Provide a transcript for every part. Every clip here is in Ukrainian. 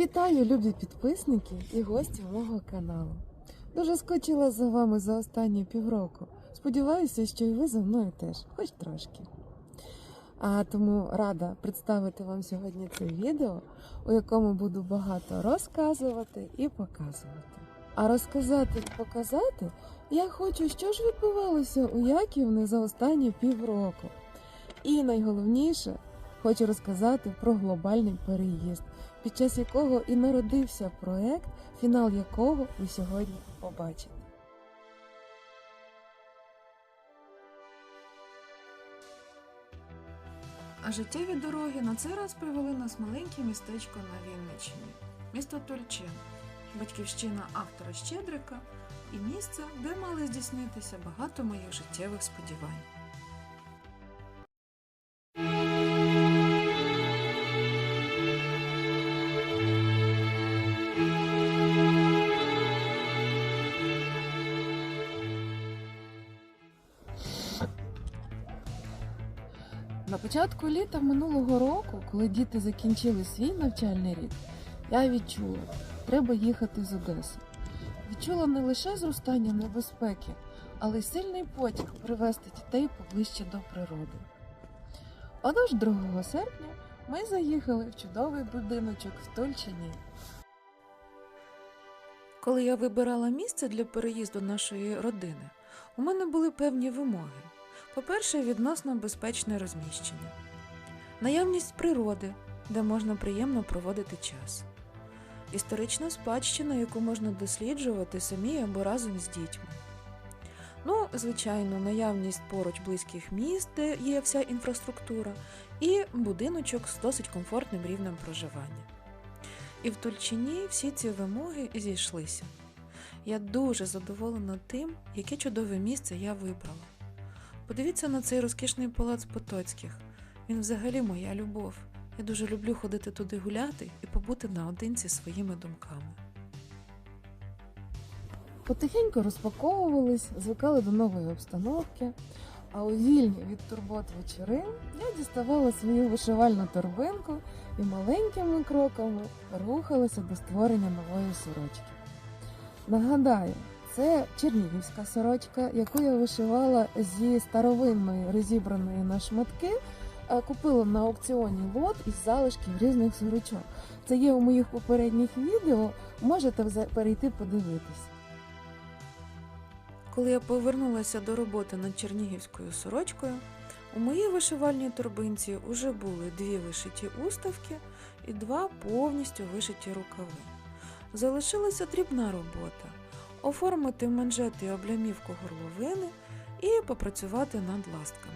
Вітаю, любі підписники і гості мого каналу. Дуже скучила за вами за останні півроку. Сподіваюся, що і ви за мною теж, хоч трошки. А тому рада представити вам сьогодні це відео, у якому буду багато розказувати і показувати. А розказати і показати я хочу, що ж відбувалося у Яківни за останні півроку. І найголовніше, хочу розказати про глобальний переїзд, під час якого і народився проект, фінал якого ви сьогодні побачите. А життєві дороги на цей раз привели нас в маленьке містечко на Вінниччині, місто Тульчин, батьківщина автора Щедрика і місце, де мали здійснитися багато моїх життєвих сподівань. Початку літа минулого року, коли діти закінчили свій навчальний рік, я відчула, треба їхати з Одеси. Відчула не лише зростання небезпеки, але й сильний потяг привести дітей поближче до природи. Отож, 2 серпня ми заїхали в чудовий будиночок в Тульчині. Коли я вибирала місце для переїзду нашої родини, у мене були певні вимоги. По-перше, відносно безпечне розміщення, наявність природи, де можна приємно проводити час, історична спадщина, яку можна досліджувати самі або разом з дітьми. Ну, звичайно, наявність поруч близьких міст, де є вся інфраструктура, і будиночок з досить комфортним рівнем проживання. І в Тульчині всі ці вимоги зійшлися. Я дуже задоволена тим, яке чудове місце я вибрала. Подивіться на цей розкішний палац Потоцьких. Він взагалі моя любов. Я дуже люблю ходити туди гуляти і побути наодинці своїми думками. Потихеньку розпаковувались, звикали до нової обстановки. А у вільні від турбот вечорин я діставала свою вишивальну торбинку і маленькими кроками рухалася до створення нової сорочки. Нагадаю, це чернігівська сорочка, яку я вишивала зі старовинної розібраної на шматки. Купила на аукціоні лот із залишків різних сорочок. Це є у моїх попередніх відео. Можете перейти подивитись. Коли я повернулася до роботи над чернігівською сорочкою, у моїй вишивальній торбинці вже були дві вишиті уставки і два повністю вишиті рукави. Залишилася дрібна робота оформити манжети і облямівку горловини і попрацювати над ластками.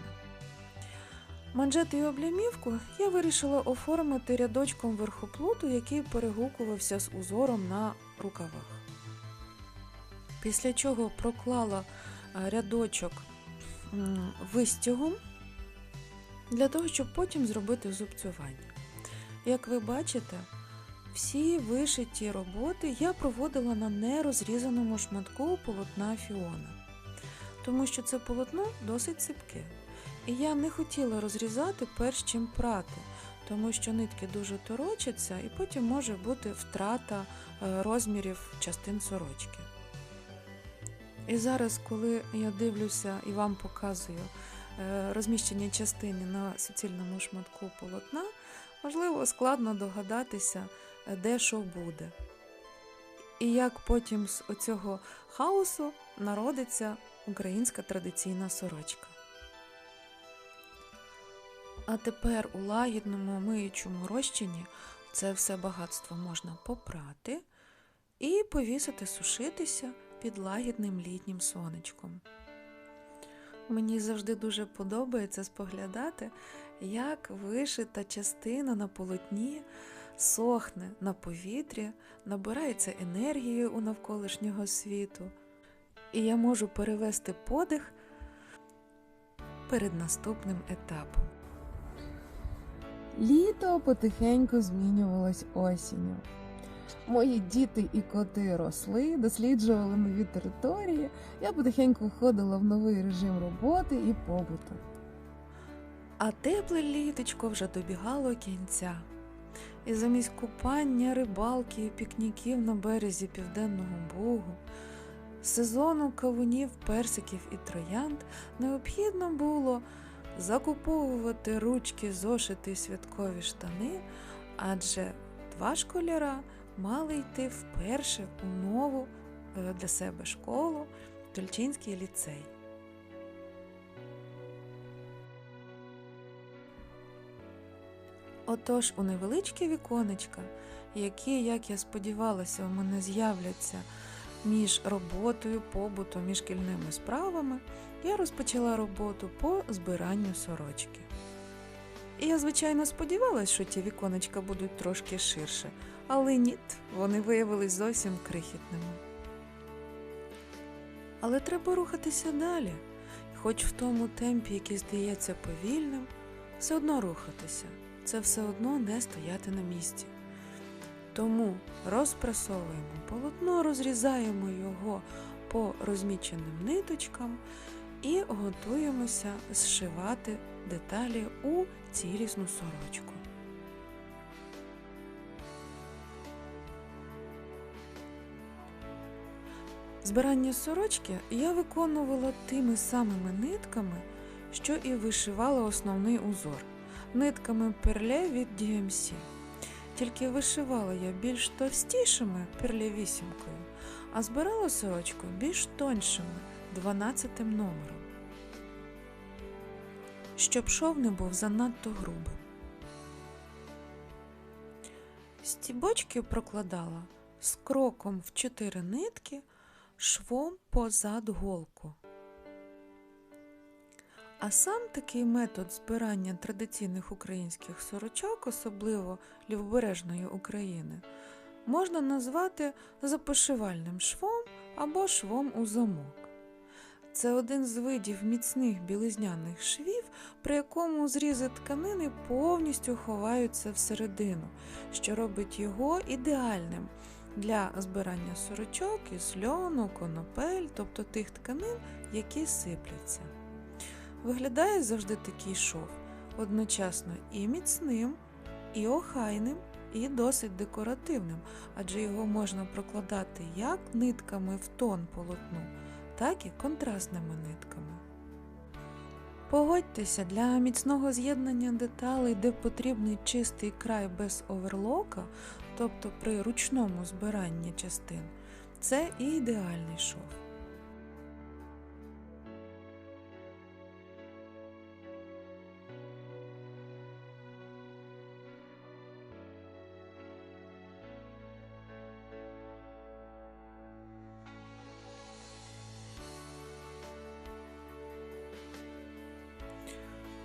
Манжети і облямівку я вирішила оформити рядочком верхоплуту, який перегукувався з узором на рукавах. Після чого проклала е, рядочок вистягом для того, щоб потім зробити зубцювання. Як ви бачите, всі вишиті роботи я проводила на нерозрізаному шматку полотна фіона, тому що це полотно досить ципке. І я не хотіла розрізати перш чим прати, тому що нитки дуже торочаться, і потім може бути втрата е, розмірів частин сорочки. І зараз, коли я дивлюся і вам показую е, розміщення частини на суцільному шматку полотна, можливо, складно догадатися, де що буде. І як потім з оцього хаосу народиться українська традиційна сорочка. А тепер у лагідному миючому розчині це все багатство можна попрати і повісити сушитися під лагідним літнім сонечком. Мені завжди дуже подобається споглядати, як вишита частина на полотні сохне на повітрі, набирається енергією у навколишнього світу, і я можу перевести подих перед наступним етапом. Літо потихеньку змінювалось осінню. Мої діти і коти росли, досліджували нові території. Я потихеньку входила в новий режим роботи і побуту. А тепле літочко вже добігало кінця. І замість купання, рибалки і пікніків на березі Південного Бугу, сезону кавунів, персиків і троянд необхідно було закуповувати ручки, зошити і святкові штани, адже два школяра мали йти вперше у нову е, для себе школу Тульчинський ліцей. Отож, у невеличкі віконечка, які, як я сподівалася, у мене з'являться між роботою, побутом і шкільними справами, я розпочала роботу по збиранню сорочки. І я, звичайно, сподівалася, що ті віконечка будуть трошки ширше, але ні, вони виявились зовсім крихітними. Але треба рухатися далі, хоч в тому темпі, який здається повільним, все одно рухатися це все одно не стояти на місці. Тому розпрасовуємо полотно, розрізаємо його по розміченим ниточкам і готуємося зшивати деталі у цілісну сорочку. Збирання сорочки я виконувала тими самими нитками, що і вишивала основний узор нитками перле від DMC. Тільки вишивала я більш товстішими перле вісімкою, а збирала сорочку більш тоншими 12 номером, щоб шов не був занадто грубим. Стібочки прокладала з кроком в 4 нитки швом позад голку. А сам такий метод збирання традиційних українських сорочок, особливо лівобережної України, можна назвати запошивальним швом або швом у замок. Це один з видів міцних білизняних швів, при якому зрізи тканини повністю ховаються всередину, що робить його ідеальним для збирання сорочок із льону, конопель, тобто тих тканин, які сипляться. Виглядає завжди такий шов одночасно і міцним, і охайним, і досить декоративним, адже його можна прокладати як нитками в тон полотну, так і контрастними нитками. Погодьтеся, для міцного з'єднання деталей, де потрібний чистий край без оверлока, тобто при ручному збиранні частин, це і ідеальний шов.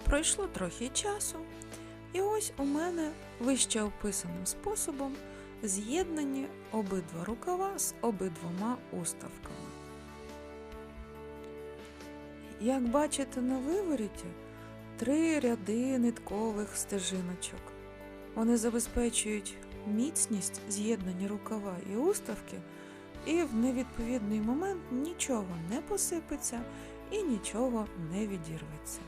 Пройшло трохи часу, і ось у мене вище описаним способом з'єднані обидва рукава з обидвома уставками. Як бачите на вивороті, три ряди ниткових стежиночок. Вони забезпечують міцність з'єднання рукава і уставки, і в невідповідний момент нічого не посипеться і нічого не відірветься.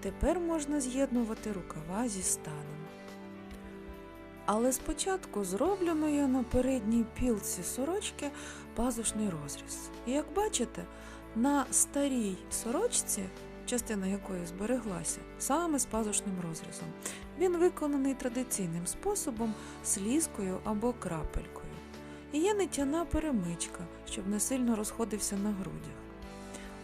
Тепер можна з'єднувати рукава зі станом. Але спочатку зроблено я на передній пілці сорочки пазушний розріз. І як бачите, на старій сорочці, частина якої збереглася, саме з пазушним розрізом, він виконаний традиційним способом слізкою або крапелькою. І є нитяна перемичка, щоб не сильно розходився на грудях.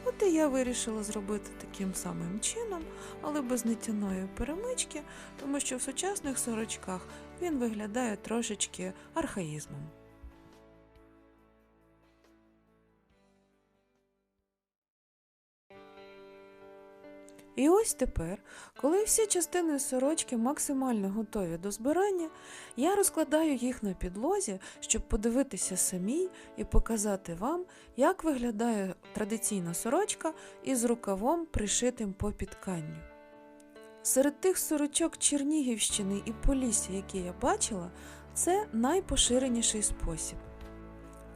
От і я вирішила зробити таким самим чином, але без нитяної перемички, тому що в сучасних сорочках він виглядає трошечки архаїзмом. І ось тепер, коли всі частини сорочки максимально готові до збирання, я розкладаю їх на підлозі, щоб подивитися самій і показати вам, як виглядає традиційна сорочка із рукавом, пришитим по підканню. Серед тих сорочок Чернігівщини і Полісся, які я бачила, це найпоширеніший спосіб.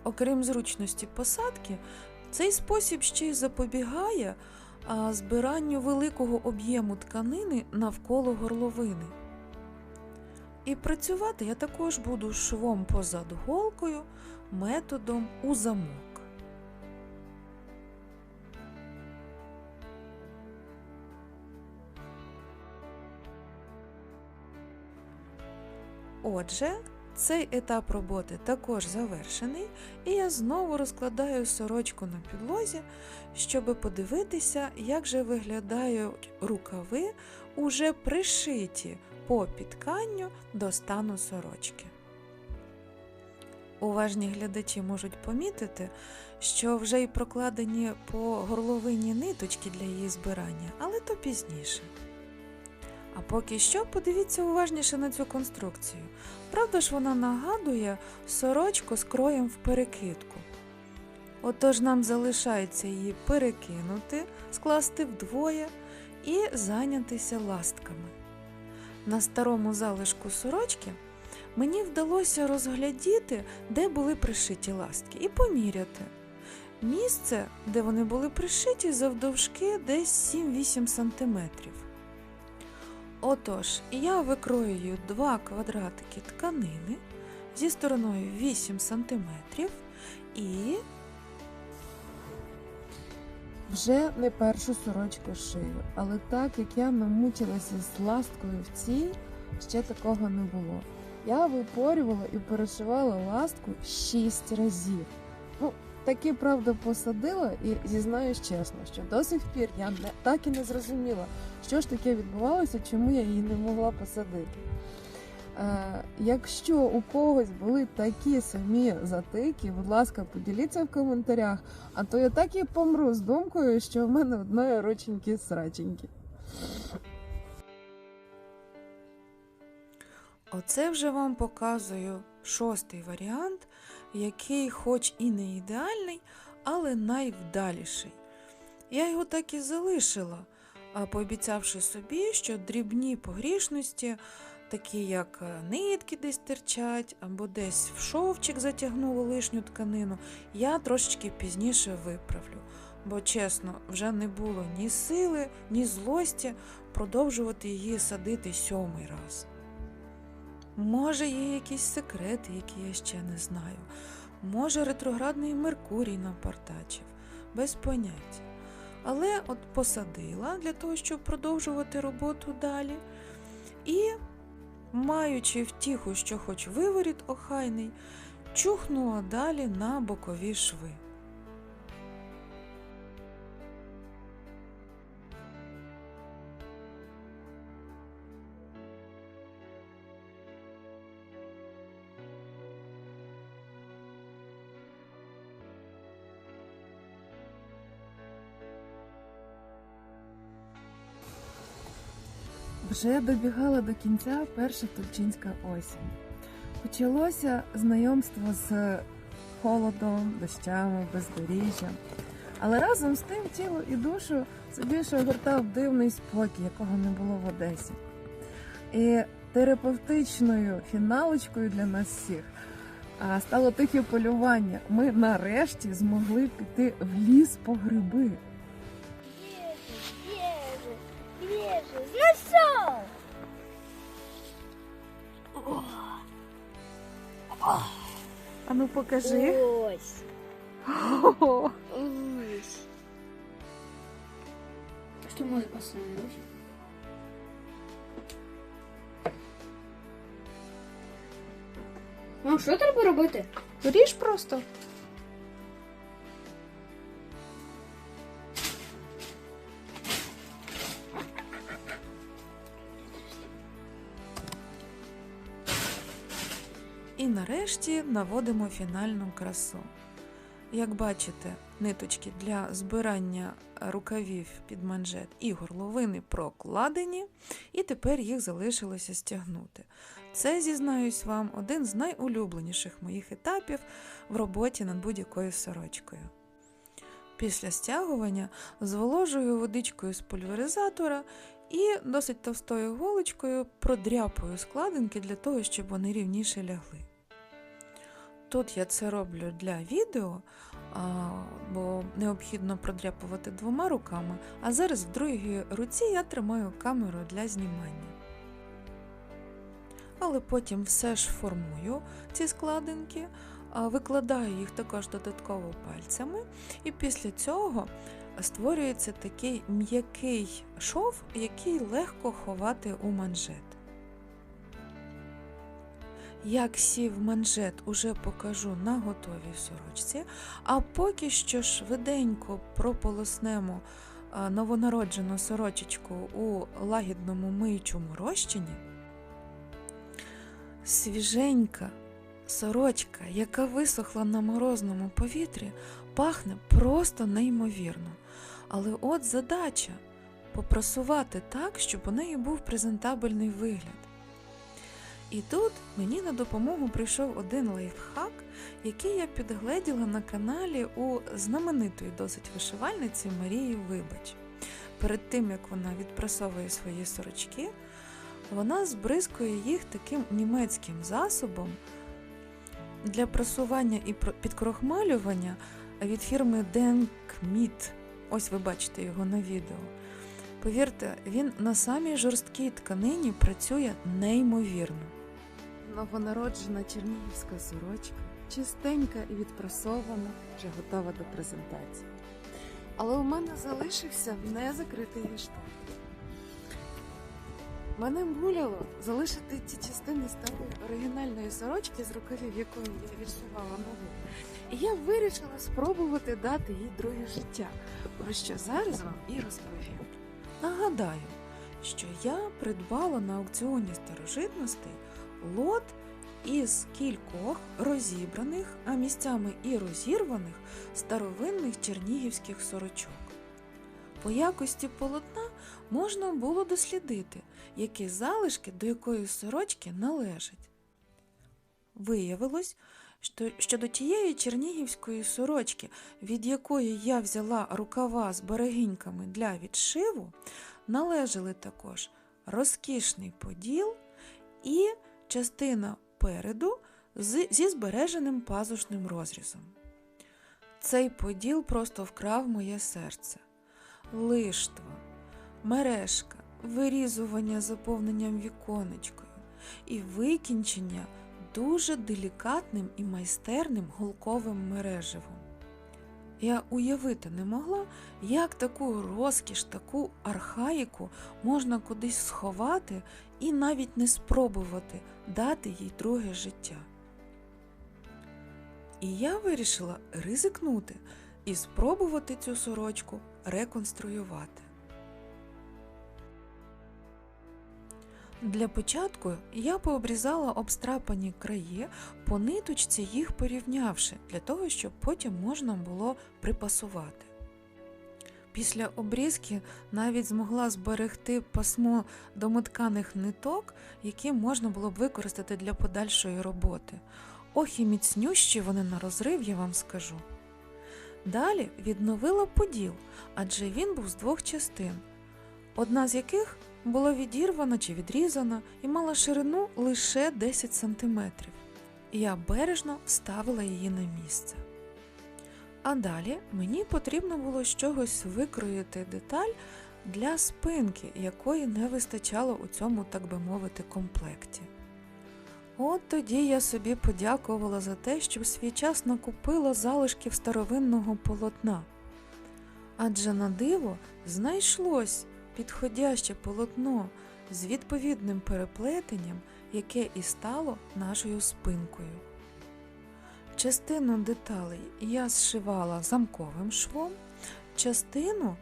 Окрім зручності посадки, цей спосіб ще й запобігає а збиранню великого об'єму тканини навколо горловини. І працювати я також буду швом позад голкою методом у замок. Отже, цей етап роботи також завершений, і я знову розкладаю сорочку на підлозі, щоб подивитися, як же виглядають рукави, уже пришиті по підканню до стану сорочки. Уважні глядачі можуть помітити, що вже й прокладені по горловині ниточки для її збирання, але то пізніше. А поки що подивіться уважніше на цю конструкцію. Правда ж вона нагадує сорочку з кроєм в перекидку. Отож нам залишається її перекинути, скласти вдвоє і зайнятися ластками. На старому залишку сорочки мені вдалося розглядіти, де були пришиті ластки, і поміряти. Місце, де вони були пришиті, завдовжки десь 7-8 см. Отож, я викроюю два квадратики тканини зі стороною 8 см і Вже не першу сорочку шию, але так як я намучилася з ласткою в цій, ще такого не було. Я випорювала і перешивала ластку шість разів. Таки правда посадила і зізнаюсь чесно, що до сих пір я не, так і не зрозуміла, що ж таке відбувалося, чому я її не могла посадити. Е, якщо у когось були такі самі затики, будь ласка, поділіться в коментарях, а то я так і помру з думкою, що в мене одної рученьки сраченьки. Оце вже вам показую шостий варіант, який, хоч і не ідеальний, але найвдаліший. Я його так і залишила, пообіцявши собі, що дрібні погрішності, такі як е, нитки десь терчать, або десь в шовчик затягнуло лишню тканину, я трошечки пізніше виправлю. Бо, чесно, вже не було ні сили, ні злості продовжувати її садити сьомий раз. Може, є якісь секрети, які я ще не знаю. Може, ретроградний Меркурій напартачив, без поняття. Але от посадила для того, щоб продовжувати роботу далі. І, маючи втіху, що хоч виворіт охайний, чухнула далі на бокові шви. Вже добігала до кінця перша тульчинська осінь. Почалося знайомство з холодом, дощами, бездоріжжям. Але разом з тим тіло і душу собі більше огортав дивний спокій, якого не було в Одесі. І терапевтичною фіналочкою для нас всіх стало тихе полювання. Ми нарешті змогли піти в ліс по гриби. Нашел! А ну покажи. Ось. Ось. Что может посмотреть? Ну, що треба робити? Ріж просто. Нарешті наводимо фінальну красу. Як бачите, ниточки для збирання рукавів під манжет і горловини прокладені, і тепер їх залишилося стягнути. Це, зізнаюсь вам, один з найулюбленіших моїх етапів в роботі над будь-якою сорочкою. Після стягування зволожую водичкою з пульверизатора і досить товстою голочкою продряпую складинки для того, щоб вони рівніше лягли. Тут я це роблю для відео, бо необхідно продряпувати двома руками, а зараз в другій руці я тримаю камеру для знімання. але потім все ж формую ці складинки, викладаю їх також додатково пальцями, і після цього створюється такий м'який шов, який легко ховати у манжет. Як сів манжет уже покажу на готовій сорочці, а поки що швиденько прополоснемо новонароджену сорочечку у лагідному миючому розчині. Свіженька сорочка, яка висохла на морозному повітрі, пахне просто неймовірно. Але от задача попрасувати так, щоб у неї був презентабельний вигляд. І тут мені на допомогу прийшов один лайфхак, який я підгледіла на каналі у знаменитої досить вишивальниці Марії Вибач. Перед тим як вона відпрасовує свої сорочки, вона збризкує їх таким німецьким засобом для прасування і підкрохмалювання від фірми Denkmit. Ось ви бачите його на відео. Повірте, він на самій жорсткій тканині працює неймовірно. Новонароджена чернігівська сорочка, чистенька і відпрасована, вже готова до презентації. Але у мене залишився незакритий гештальт. Мене муляло залишити ті частини старої оригінальної сорочки, з рукавів якої я відшивала нову. І я вирішила спробувати дати їй друге життя, про що зараз вам і розповім. Нагадаю, що я придбала на аукціоні старожитностей лот із кількох розібраних, а місцями і розірваних старовинних чернігівських сорочок. По якості полотна можна було дослідити, які залишки до якої сорочки належать. Виявилось, що, що до тієї чернігівської сорочки, від якої я взяла рукава з берегиньками для відшиву, належали також розкішний поділ і частина переду зі збереженим пазушним розрізом. Цей поділ просто вкрав моє серце. Лиштва, мережка, вирізування заповненням віконечкою і викінчення дуже делікатним і майстерним голковим мереживом. Я уявити не могла, як таку розкіш, таку архаїку можна кудись сховати і навіть не спробувати дати їй друге життя. І я вирішила ризикнути і спробувати цю сорочку реконструювати. Для початку я пообрізала обстрапані краї, по ниточці їх порівнявши, для того, щоб потім можна було припасувати. Після обрізки навіть змогла зберегти пасмо домотканих ниток, які можна було б використати для подальшої роботи. Ох і міцнющі вони на розрив, я вам скажу. Далі відновила поділ, адже він був з двох частин, одна з яких була відірвана чи відрізана і мала ширину лише 10 см. Я бережно вставила її на місце. А далі мені потрібно було з чогось викроїти деталь для спинки, якої не вистачало у цьому, так би мовити, комплекті. От тоді я собі подякувала за те, що в свій час накупила залишків старовинного полотна. Адже на диво знайшлось підходяще полотно з відповідним переплетенням, яке і стало нашою спинкою. Частину деталей я зшивала замковим швом, частину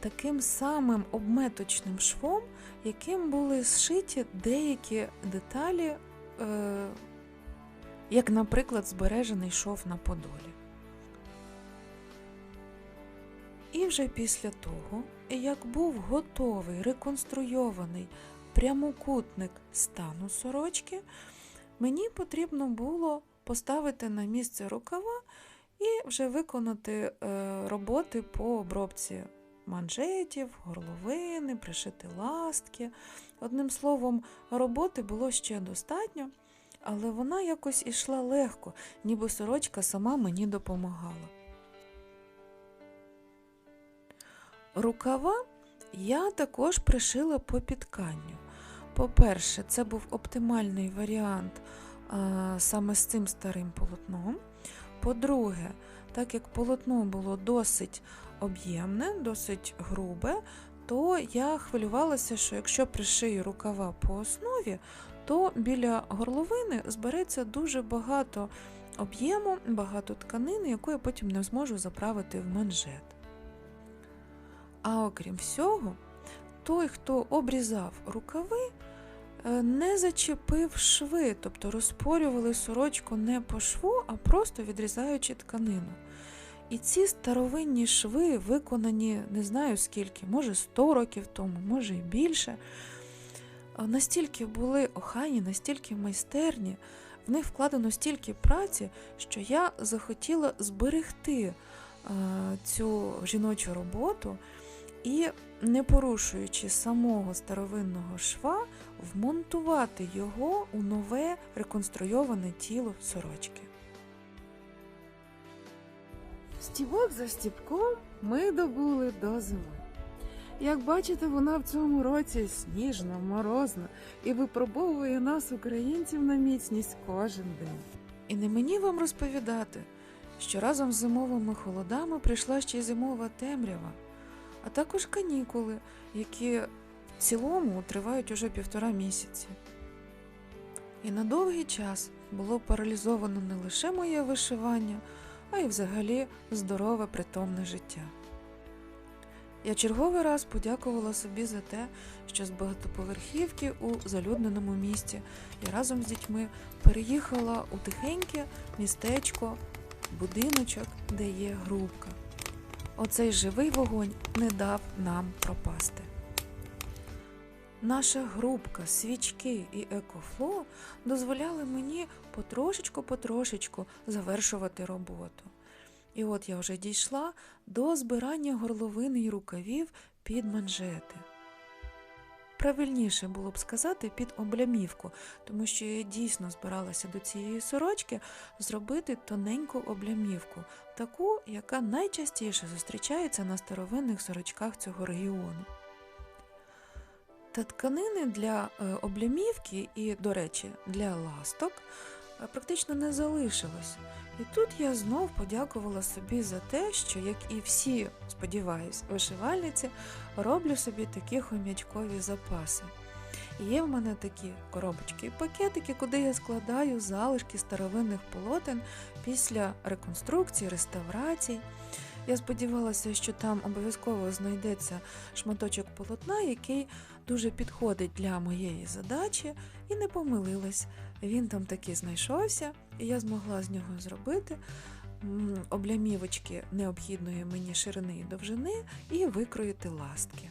таким самим обметочним швом, яким були зшиті деякі деталі, е, як, наприклад, збережений шов на подолі. І вже після того, як був готовий реконструйований прямокутник стану сорочки, мені потрібно було поставити на місце рукава і вже виконати е, роботи по обробці манжетів, горловини, пришити ластки. Одним словом, роботи було ще достатньо, але вона якось ішла легко, ніби сорочка сама мені допомагала. Рукава я також пришила по підканню. По-перше, це був оптимальний варіант а, саме з цим старим полотном. По-друге, так як полотно було досить об'ємне, досить грубе, то я хвилювалася, що якщо пришию рукава по основі, то біля горловини збереться дуже багато об'єму, багато тканини, яку я потім не зможу заправити в манжет. А окрім всього, той, хто обрізав рукави, е, не зачепив шви, тобто розпорювали сорочку не по шву, а просто відрізаючи тканину. І ці старовинні шви, виконані не знаю скільки, може 100 років тому, може і більше, настільки були охайні, настільки майстерні, в них вкладено стільки праці, що я захотіла зберегти е, цю жіночу роботу і, не порушуючи самого старовинного шва, вмонтувати його у нове реконструйоване тіло сорочки. Стібок за стібком ми добули до зими. Як бачите, вона в цьому році сніжна, морозна і випробовує нас, українців, на міцність кожен день. І не мені вам розповідати, що разом з зимовими холодами прийшла ще й зимова темрява, а також канікули, які в цілому тривають уже півтора місяці. І на довгий час було паралізовано не лише моє вишивання, а й взагалі здорове притомне життя. Я черговий раз подякувала собі за те, що з багатоповерхівки у залюдненому місті я разом з дітьми переїхала у тихеньке містечко, будиночок, де є грубка. Оцей живий вогонь не дав нам пропасти. Наша грубка, свічки і екофло дозволяли мені потрошечку-потрошечку завершувати роботу. І от я вже дійшла до збирання горловини й рукавів під манжети. Правильніше було б сказати під облямівку, тому що я дійсно збиралася до цієї сорочки зробити тоненьку облямівку, таку, яка найчастіше зустрічається на старовинних сорочках цього регіону. Та тканини для е, облямівки і, до речі, для ласток практично не залишилось. І тут я знов подякувала собі за те, що, як і всі, сподіваюсь, вишивальниці, роблю собі такі хом'ячкові запаси. І є в мене такі коробочки і пакетики, куди я складаю залишки старовинних полотен після реконструкцій, реставрацій. Я сподівалася, що там обов'язково знайдеться шматочок полотна, який дуже підходить для моєї задачі, і не помилилась. Він там таки знайшовся, і я змогла з нього зробити облямівочки необхідної мені ширини і довжини і викроїти ластки.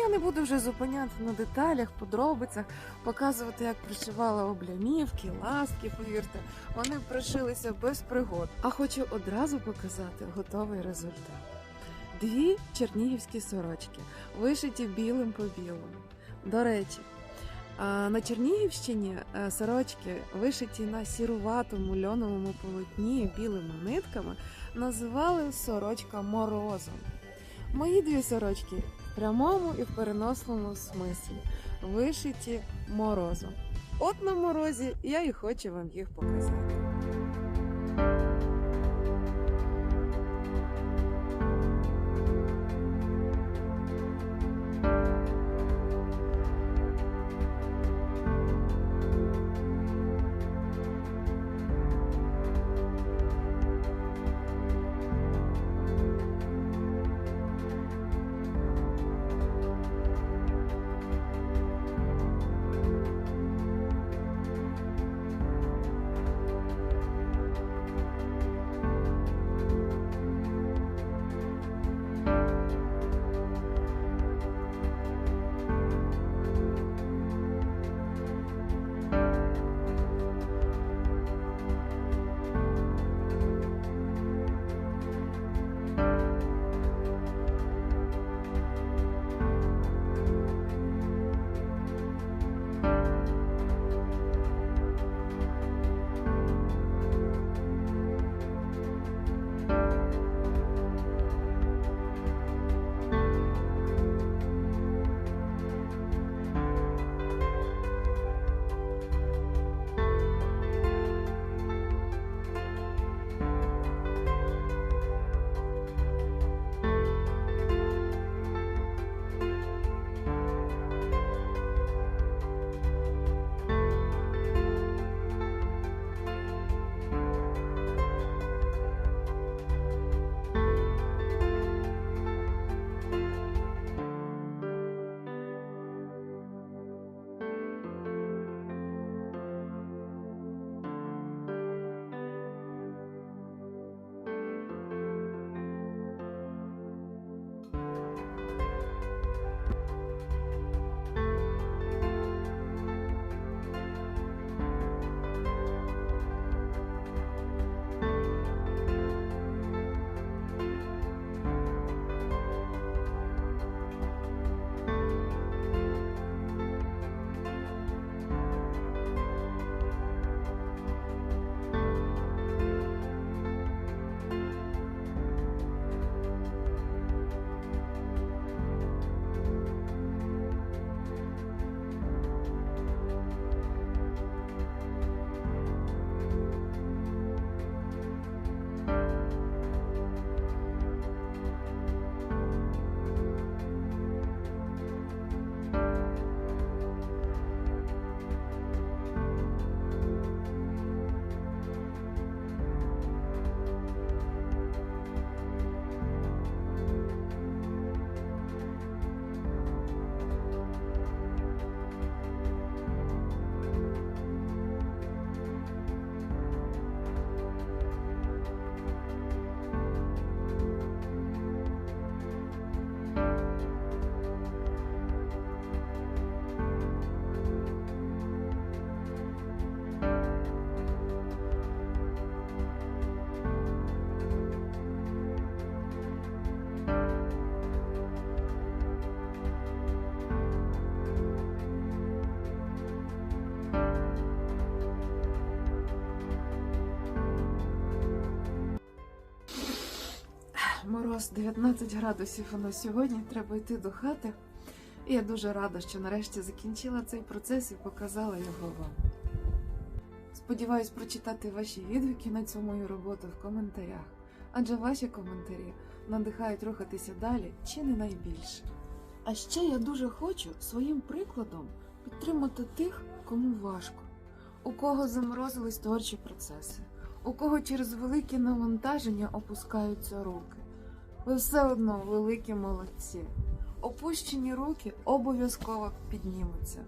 Я не буду вже зупиняти на деталях, подробицях, показувати, як пришивала облямівки, ластки, повірте, вони пришилися без пригод. А хочу одразу показати готовий результат. Дві чернігівські сорочки, вишиті білим по білому. До речі, на Чернігівщині е, сорочки, вишиті на сіруватому льоновому полотні білими нитками, називали сорочка морозом. Мої дві сорочки прямому і в переносному смислі вишиті морозом. От на морозі я і хочу вам їх показати. Мороз 19 градусів у нас сьогодні, треба йти до хати. І я дуже рада, що нарешті закінчила цей процес і показала його вам. Сподіваюсь прочитати ваші відгуки на цю мою роботу в коментарях, адже ваші коментарі надихають рухатися далі чи не найбільше. А ще я дуже хочу своїм прикладом підтримати тих, кому важко, у кого заморозились творчі процеси, у кого через велике навантаження опускаються руки. Ви все одно великі молодці. Опущені руки обов'язково піднімуться.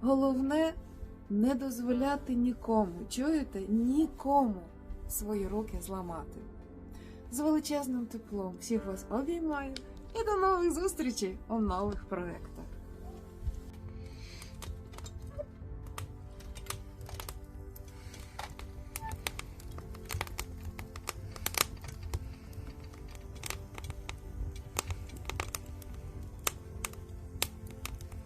Головне не дозволяти нікому, чуєте, нікому свої руки зламати. З величезним теплом всіх вас обіймаю і до нових зустрічей у нових проєктах.